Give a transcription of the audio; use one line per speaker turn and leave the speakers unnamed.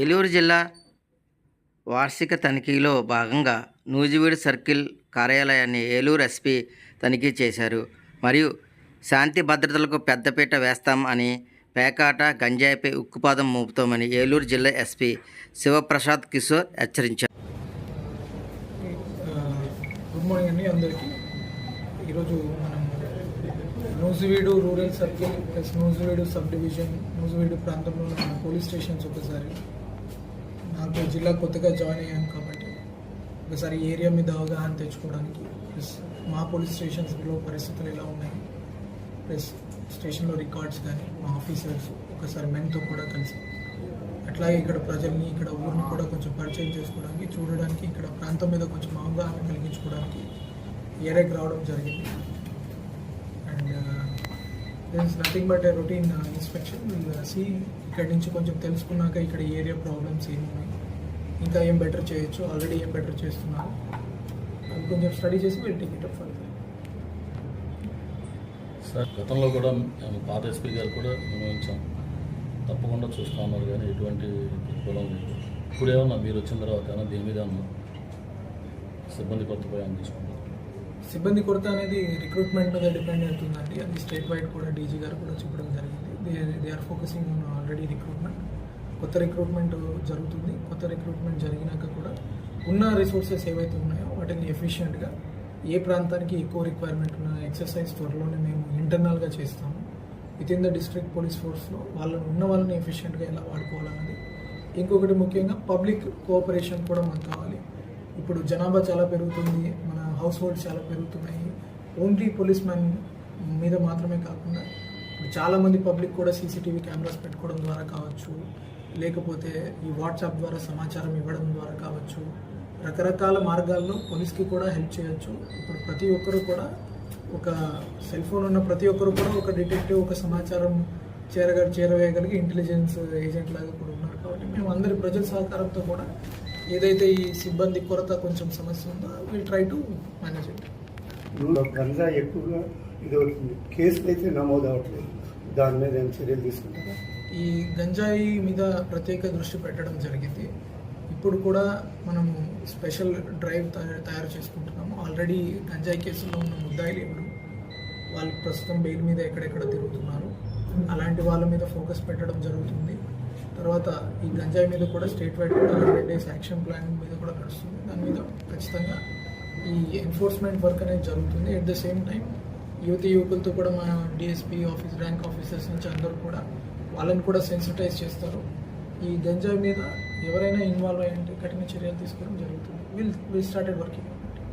ఏలూరు జిల్లా వార్షిక తనిఖీలో భాగంగా నూజివీడు సర్కిల్ కార్యాలయాన్ని ఏలూరు ఎస్పీ తనిఖీ చేశారు. మరియు శాంతి భద్రతలకు పెద్దపీట వేస్తాం అని పేకాట గంజాయిపై ఉక్కుపాదం మోపుతామని ఏలూరు జిల్లా ఎస్పీ శివప్రసాద్ కిషోర్ హెచ్చరించారు.
గుడ్ మార్నింగ్ అండి అందరికీ. ఈరోజు మనం Nuzvid rural circle plus Nuzvid sub division Nuzvid ప్రాంతంలో ఉన్న పోలీస్ స్టేషన్స్ ఒకసారి నాకు జిల్లా కొత్తగా జాయిన్ అయ్యాను కాబట్టి ఒకసారి ఏరియా మీద అవగాహన తెచ్చుకోవడానికి ప్లస్ మా పోలీస్ స్టేషన్స్లో పరిస్థితులు ఎలా ఉన్నాయి ప్లస్ స్టేషన్లో రికార్డ్స్ కానీ మా ఆఫీసర్స్ ఒకసారి మెన్తో కూడా కలిసి అట్లాగే ఇక్కడ ప్రజల్ని ఇక్కడ ఊరిని కూడా కొంచెం పరిచయం చేసుకోవడానికి చూడడానికి ఇక్కడ ప్రాంతం మీద కొంచెం అవగాహన కలిగించుకోవడానికి ఏరియాకి రావడం జరిగింది. And this nothing but a routine inspection C ఇక్కడ నుంచి కొంచెం తెలుసుకున్నాక ఇక్కడ ఏరియా ప్రాబ్లమ్స్ ఏమి ఉన్నాయి. ఇంకా ఏం బెటర్ చేయొచ్చు? ఆల్రెడీ ఏం బెటర్ చేస్తున్నారు? అది కొంచెం స్టడీ చేసి వీళ్ళు టికెట్ ఫర్
సార్ గతంలో కూడా మేము పాత ఎస్పీ గారు కూడా నిర్వహించాం తప్పకుండా చూస్తా ఉన్నారు కానీ ఎటువంటి కులం లేదు. ఇప్పుడేమన్నా మీరు వచ్చిన తర్వాత దీని మీద సిబ్బంది కొత్త పోయాన్ని
సిబ్బంది కొరత అనేది రిక్రూట్మెంట్ మీద డిపెండ్ అవుతుందండి. అది స్టేట్ వైడ్ కూడా డీజీ గారు కూడా చెప్పడం జరిగింది. They they are focusing on already recruitment కొత్త రిక్రూట్మెంట్ జరుగుతుంది. కొత్త రిక్రూట్మెంట్ జరిగినాక కూడా ఉన్న రిసోర్సెస్ ఏవైతే ఉన్నాయో వాటిని ఎఫిషియెంట్గా ఏ ప్రాంతానికి ఎక్కువ రిక్వైర్మెంట్ ఉన్న ఎక్సర్సైజ్ త్వరలోనే మేము ఇంటర్నల్గా చేస్తాము. With in the district police ఫోర్స్లో వాళ్ళని ఉన్న వాళ్ళని ఎఫిషియెంట్గా ఎలా వాడుకోవాలన్నది. ఇంకొకటి ముఖ్యంగా పబ్లిక్ కోఆపరేషన్ కూడా మనకు కావాలి. ఇప్పుడు జనాభా చాలా పెరుగుతుంది. మన హౌస్ హోల్డ్స్ చాలా పెరుగుతున్నాయి. ఓన్లీ పోలీస్ మ్యాన్ మీద మాత్రమే కాకుండా ఇప్పుడు చాలామంది పబ్లిక్ కూడా సీసీటీవీ కెమెరాస్ పెట్టుకోవడం ద్వారా కావచ్చు లేకపోతే ఈ వాట్సాప్ ద్వారా సమాచారం ఇవ్వడం ద్వారా కావచ్చు. రకరకాల మార్గాల్లో పోలీస్కి కూడా హెల్ప్ చేయొచ్చు. ఇప్పుడు ప్రతి ఒక్కరు కూడా ఒక సెల్ ఫోన్ ఉన్న ప్రతి ఒక్కరు కూడా ఒక డిటెక్టివ్ ఒక సమాచారం చేరగ చేరవేయగలిగి ఇంటెలిజెన్స్ ఏజెంట్ లాగా కూడా ఉన్నారు. కాబట్టి మేము అందరి ప్రజల సహకారంతో కూడా ఏదైతే ఈ సిబ్బంది కొరత కొంచెం సమస్య ఉందో will try to manage it
ganja ఎక్కువగా ఇది అవుతుంది. కేసులు అయితే నమోదు అవ్వట్లేదు. దాని మీద ఏం చర్యలు తీసుకుంటారా?
ఈ గంజాయి మీద ప్రత్యేక దృష్టి పెట్టడం జరిగింది. ఇప్పుడు కూడా మనం స్పెషల్ డ్రైవ్ తయారు తయారు చేసుకుంటున్నాము. ఆల్రెడీ గంజాయి కేసులో ఉన్న ముద్దాయిలు ఎవరు? వాళ్ళు ప్రస్తుతం బెయిల్ మీద ఎక్కడెక్కడ తిరుగుతున్నారు? అలాంటి వాళ్ళ మీద ఫోకస్ పెట్టడం జరుగుతుంది. తర్వాత ఈ గంజాయి మీద కూడా స్టేట్ వైడ్ కూడా హండ్రెడ్ డేస్ యాక్షన్ ప్లాన్ మీద కూడా నడుస్తుంది. దాని మీద ఖచ్చితంగా ఈ ఎన్ఫోర్స్మెంట్ వర్క్ అనేది జరుగుతుంది. ఎట్ ద సేమ్ టైం యువతి యువకులతో కూడా మా డిఎస్పీ ఆఫీస్ ర్యాంక్ ఆఫీసర్స్ నుంచి అందరూ కూడా వాళ్ళని కూడా సెన్సిటైజ్ చేస్తారు. ఈ గంజాయి మీద ఎవరైనా ఇన్వాల్వ్ అయ్యి ఉంటే కఠిన చర్యలు తీసుకోవడం జరుగుతుంది. Will will started working